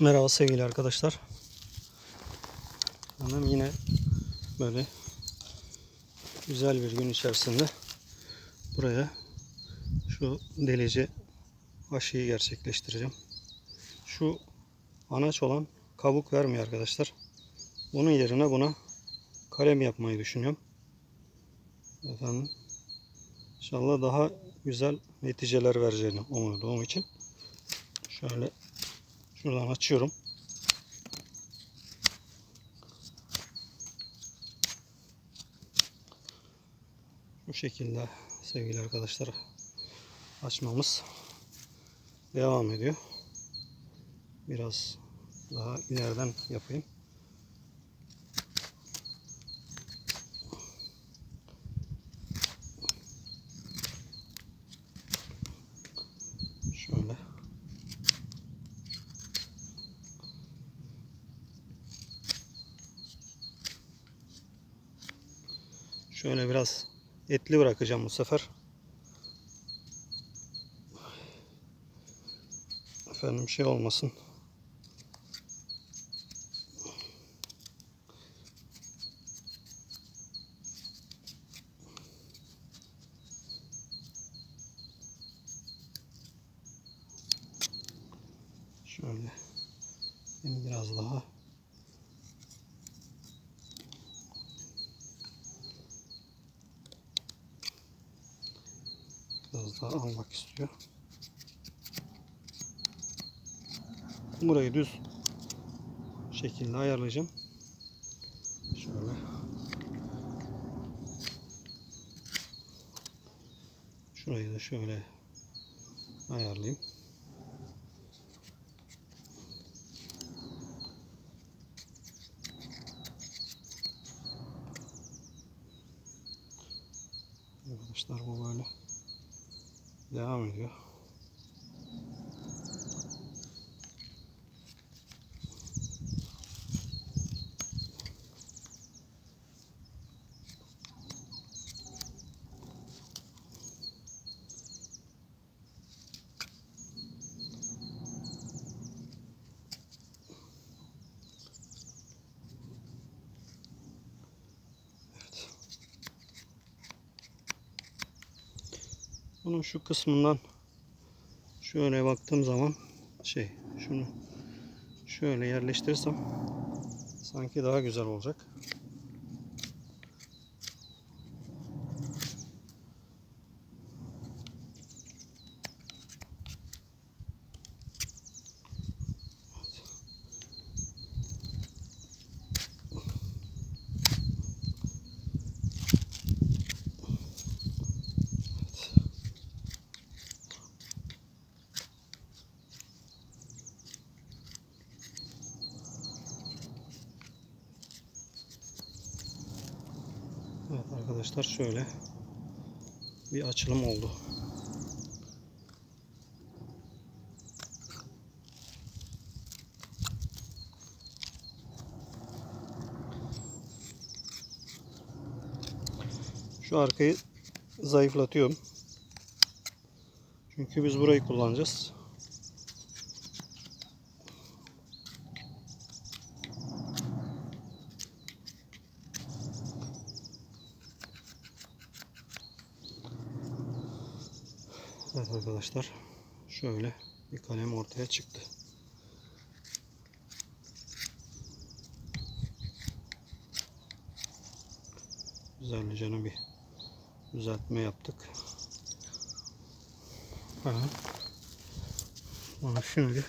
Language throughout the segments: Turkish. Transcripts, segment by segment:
Merhaba sevgili arkadaşlar. Hanım yine böyle güzel bir gün içerisinde buraya şu delici aşıyı gerçekleştireceğim. Şu anaç olan kabuk vermiyor arkadaşlar. Bunun yerine buna kalem yapmayı düşünüyorum. Efendim İnşallah daha güzel neticeler vereceğini umduğum için şöyle şuradan açıyorum. Bu şekilde sevgili arkadaşlar açmamız devam ediyor. Biraz daha ileriden yapayım. Şöyle. Şöyle biraz etli bırakacağım bu sefer. Efendim şey olmasın. Şöyle. Şimdi biraz daha biraz daha almak istiyor. Burayı düz şekilde ayarlayacağım. Şöyle. Şurayı da şöyle ayarlayayım. Arkadaşlar bu böyle devam ediyor. Bunun şu kısmından şöyle baktığım zaman şey şunu şöyle yerleştirirsem sanki daha güzel olacak. Evet arkadaşlar şöyle bir açılım oldu. Şu arkayı zayıflatıyorum. Çünkü biz burayı kullanacağız. Evet arkadaşlar şöyle bir kalem ortaya çıktı. Güzelce bir düzeltme yaptık. Ha. Onu şimdi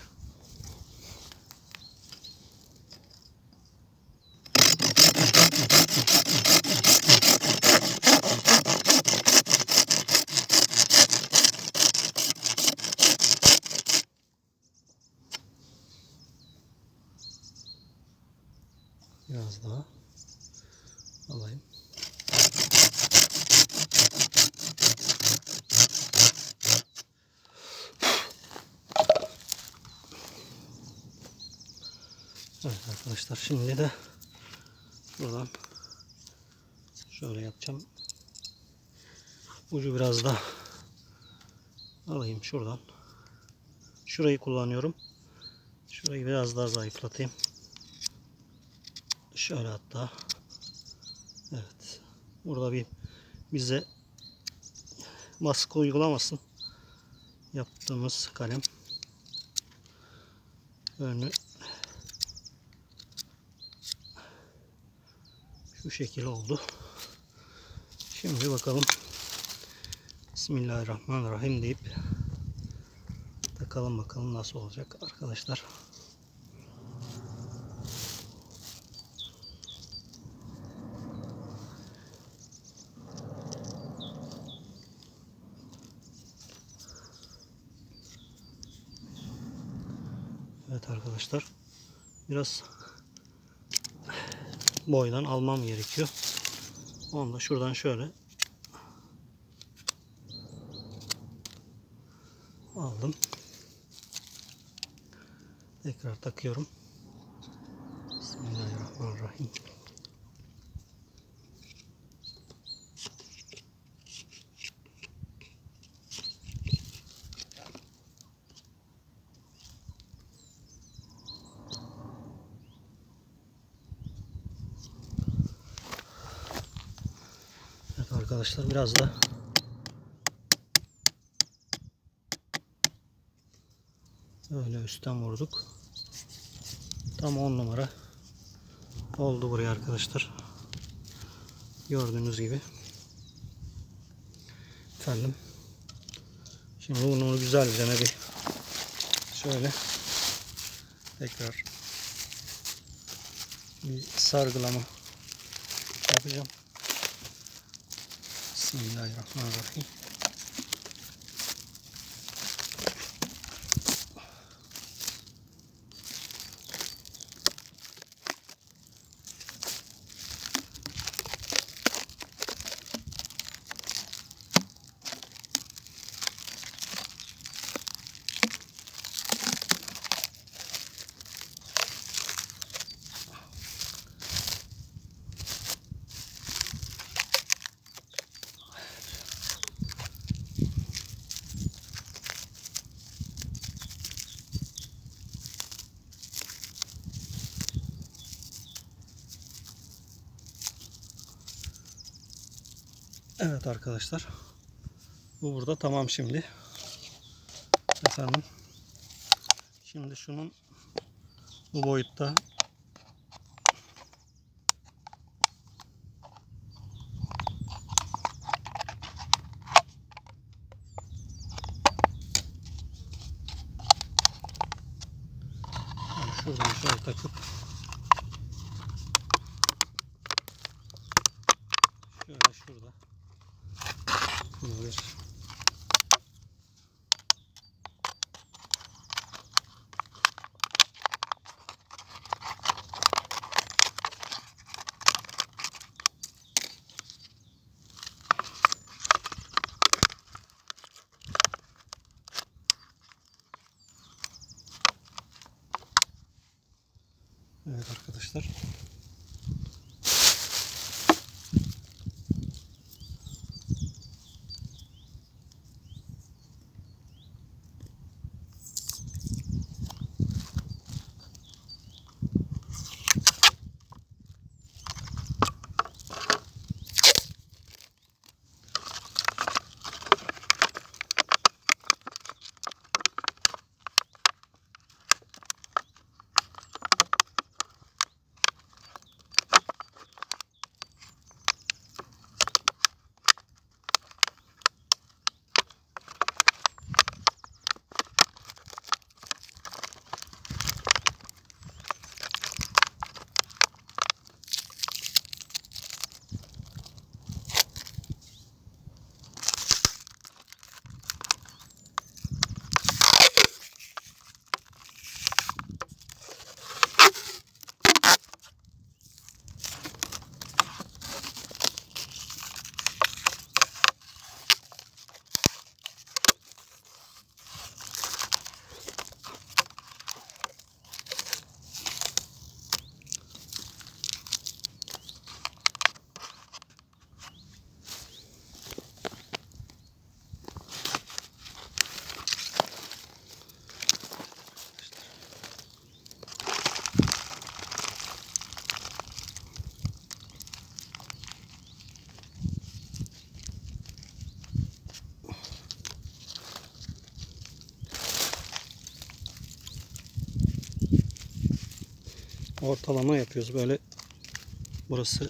biraz daha alayım. Evet arkadaşlar şimdi de şuradan şöyle yapacağım. Ucu biraz da alayım şuradan. Şurayı kullanıyorum. Şurayı biraz daha zayıflatayım. Şöyle hatta. Evet. Burada bir bize baskı uygulamasın. Yaptığımız kalem. Önü şu şekil oldu. Şimdi bakalım. Bismillahirrahmanirrahim deyip takalım bakalım nasıl olacak arkadaşlar. Evet arkadaşlar. Biraz boydan almam gerekiyor. Onu da şuradan şöyle aldım. Tekrar takıyorum. Bismillahirrahmanirrahim. Evet arkadaşlar biraz da öyle üstten vurduk. Tam 10 numara oldu buraya arkadaşlar. Gördüğünüz gibi. Efendim. Şimdi bunu güzelce bir şöyle tekrar bir sargılama yapacağım. Bismillahirrahmanirrahim. Evet arkadaşlar. Bu burada tamam şimdi. Efendim. Şimdi şunun bu boyutta Yani şuradan şöyle takıp şöyle şurada bunu bir Evet arkadaşlar. Ortalama yapıyoruz. Böyle burası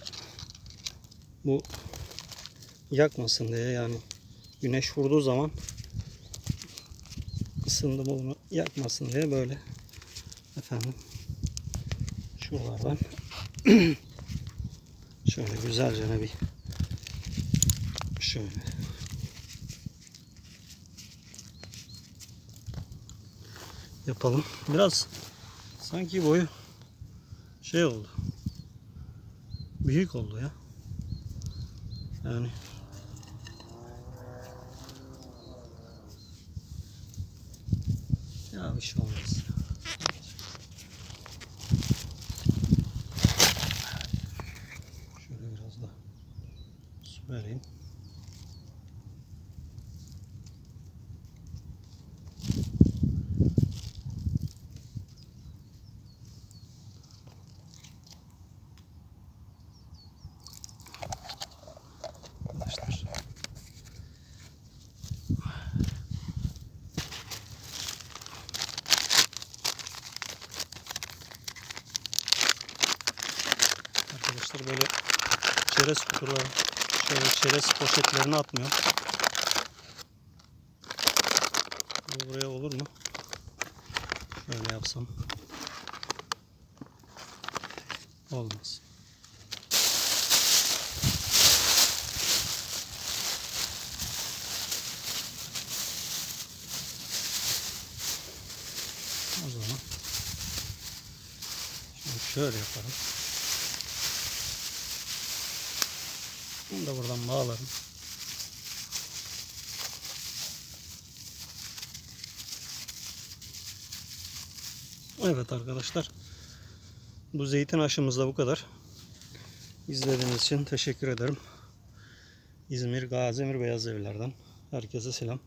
bu yakmasın diye yani güneş vurduğu zaman ısındı bunu yakmasın diye böyle efendim şuralardan şöyle güzelce bir şöyle yapalım. Biraz sanki boyu şey oldu. Büyük oldu ya. Yani ya bir şey olmaz. Şöyle biraz da su vereyim. Arkadaşlar. Arkadaşlar böyle çerez kutuları, şöyle çerez poşetlerini atmıyor. Bu buraya olur mu? Şöyle yapsam. Olmaz. O zaman şöyle yaparım. Da buradan bağlarım. Evet arkadaşlar. Bu zeytin aşımız da bu kadar. İzlediğiniz için teşekkür ederim. İzmir Gazimir Beyaz Evler'den. Herkese selam.